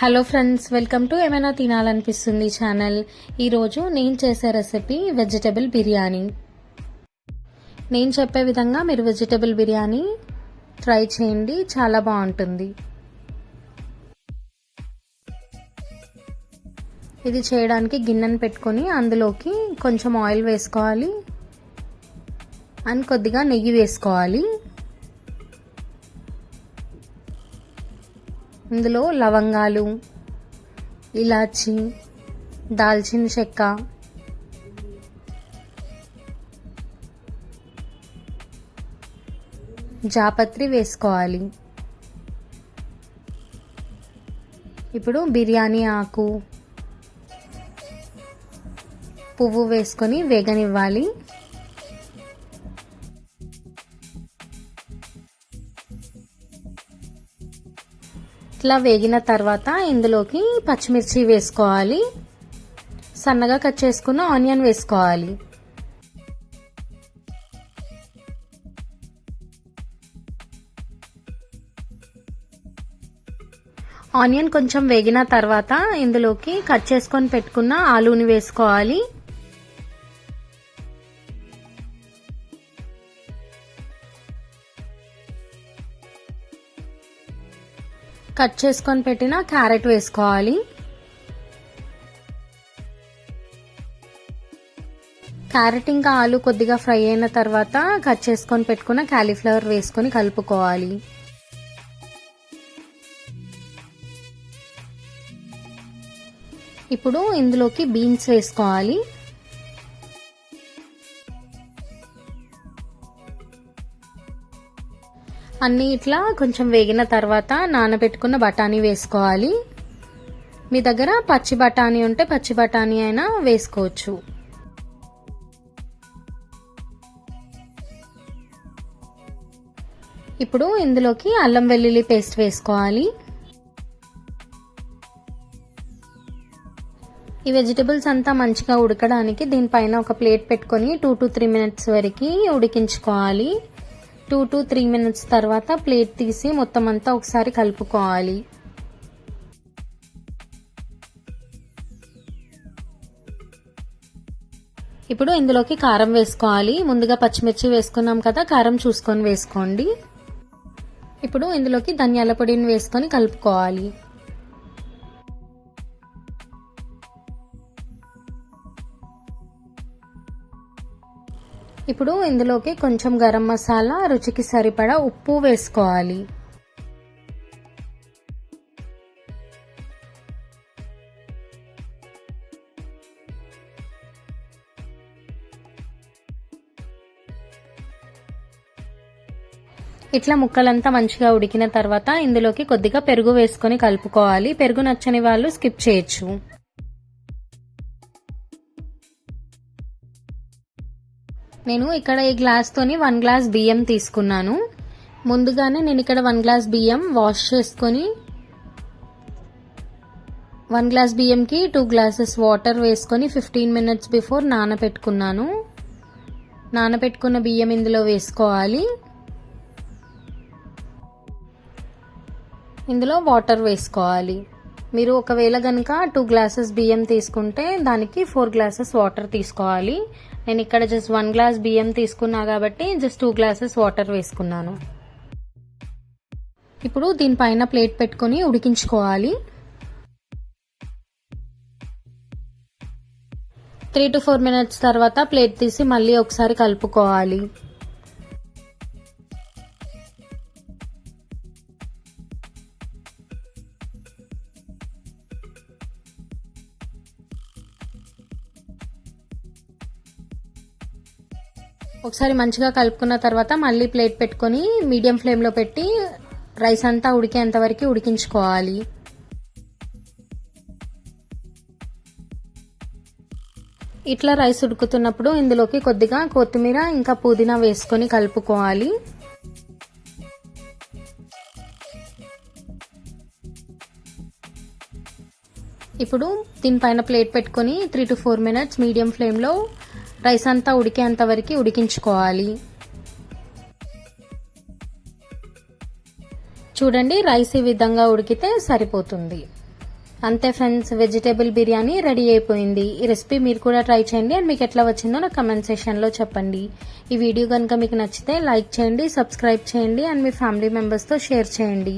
Hello friends welcome to ఏమైనా తినాలనిపిస్తుంది channel ఈరోజు నేను చేసే రెసిపీ వెజిటబుల్ బిర్యానీ. నేను చెప్పే విధంగా మీరు వెజిటబుల్ బిర్యానీ ట్రై చేయండి చాలా బాగుంటుంది. ఇది చేయడానికి గిన్నెను పెట్టుకొని అందులోకి కొంచెం ఆయిల్ వేసుకోవాలి. అండ్ కొద్దిగా నెయ్యి వేసుకోవాలి. ఇందులో లవంగాలు ఇలాచి దాల్చిన చెక్క జాపత్రి వేసుకోవాలి. ఇప్పుడు బిర్యానీ ఆకు పువ్వు వేసుకొని వేగనివ్వాలి. ఇట్లా వేగిన తర్వాత ఇందులోకి పచ్చిమిర్చి వేసుకోవాలి. సన్నగా కట్ చేసుకున్న ఆనియన్ వేసుకోవాలి. ఆనియన్ కొంచెం వేగిన తర్వాత ఇందులోకి కట్ చేసుకొని పెట్టుకున్న ఆలూని వేసుకోవాలి. కట్ చేసుకొని పెట్టిన క్యారెట్ వేసుకోవాలి. క్యారెట్ ఇంకా ఆలు కొద్దిగా ఫ్రై అయిన తర్వాత కట్ చేసుకొని పెట్టుకున్న క్యాలీఫ్లవర్ వేసుకొని కలుపుకోవాలి. ఇప్పుడు ఇందులోకి బీన్స్ వేసుకోవాలి. అన్నీ ఇట్లా కొంచెం వేగిన తర్వాత నానబెట్టుకున్న బఠానీ వేసుకోవాలి. మీ దగ్గర పచ్చి బఠానీ ఉంటే పచ్చి బఠానీ అయినా వేసుకోవచ్చు. ఇప్పుడు ఇందులోకి అల్లం వెల్లుల్లి పేస్ట్ వేసుకోవాలి. ఈ వెజిటబుల్స్ అంతా మంచిగా ఉడకడానికి దీనిపైన ఒక ప్లేట్ పెట్టుకొని టూ టు త్రీ మినిట్స్ వరకు ఉడికించుకోవాలి. టూ టు త్రీ మినిట్స్ తర్వాత ప్లేట్ తీసి మొత్తం అంతా ఒకసారి కలుపుకోవాలి. ఇప్పుడు ఇందులోకి కారం వేసుకోవాలి. ముందుగా పచ్చిమిర్చి వేసుకున్నాం కదా కారం చూసుకొని వేసుకోండి. ఇప్పుడు ఇందులోకి ధనియాల పొడిని వేసుకొని కలుపుకోవాలి. ఇప్పుడు ఇందులోకి కొంచెం గరం మసాలా రుచికి సరిపడా ఉప్పు వేసుకోవాలి. ఇట్లా ముక్కలంతా మంచిగా ఉడికిన తర్వాత ఇందులోకి కొద్దిగా పెరుగు వేసుకొని కలుపుకోవాలి. పెరుగు నచ్చని వాళ్ళు స్కిప్ చేయొచ్చు. నేను ఇక్కడ ఈ గ్లాస్తోని వన్ గ్లాస్ బియ్యం తీసుకున్నాను. ముందుగానే నేను ఇక్కడ వన్ గ్లాస్ బియ్యం వాష్ చేసుకొని వన్ గ్లాస్ బియ్యంకి టూ గ్లాసెస్ వాటర్ వేసుకొని ఫిఫ్టీన్ మినిట్స్ బిఫోర్ నానబెట్టుకున్నాను నానబెట్టుకున్న బియ్యం ఇందులో వేసుకోవాలి. ఇందులో వాటర్ వేసుకోవాలి. మీరు ఒకవేళ కనుక టూ గ్లాసెస్ బియ్యం తీసుకుంటే దానికి ఫోర్ గ్లాసెస్ వాటర్ తీసుకోవాలి. నేను ఇక్కడ జస్ట్ వన్ గ్లాస్ బియ్యం తీసుకున్నా కాబట్టి జస్ట్ టూ గ్లాసెస్ వాటర్ వేసుకున్నాను. ఇప్పుడు దీనిపైన ప్లేట్ పెట్టుకొని ఉడికించుకోవాలి. త్రీ టు ఫోర్ మినిట్స్ తర్వాత ప్లేట్ తీసి మళ్ళీ ఒకసారి కలుపుకోవాలి. ఒకసారి మంచిగా కలుపుకున్న తర్వాత మళ్ళీ ప్లేట్ పెట్టుకొని మీడియం ఫ్లేమ్లో పెట్టి రైస్ అంతా ఉడికేంత వరకు ఉడికించుకోవాలి. ఇట్లా రైస్ ఉడుకుతున్నప్పుడు ఇందులోకి కొద్దిగా కొత్తిమీర ఇంకా పుదీనా వేసుకొని కలుపుకోవాలి. ఇప్పుడు దీనిపైన ప్లేట్ పెట్టుకొని three to four minutes medium ఫ్లేమ్లో రైస్ అంతా ఉడికేంత వరకు ఉడికించుకోవాలి. చూడండి రైస్ ఈ విధంగా ఉడికితే సరిపోతుంది. అంతే ఫ్రెండ్స్ వెజిటేబుల్ బిర్యానీ రెడీ అయిపోయింది. ఈ రెసిపీ మీరు కూడా ట్రై చేయండి అండ్ మీకు ఎట్లా వచ్చిందో నాకు కమెంట్ సెషన్లో చెప్పండి. ఈ వీడియో కనుక మీకు నచ్చితే లైక్ చేయండి సబ్స్క్రైబ్ చేయండి అండ్ మీ ఫ్యామిలీ మెంబర్స్తో షేర్ చేయండి.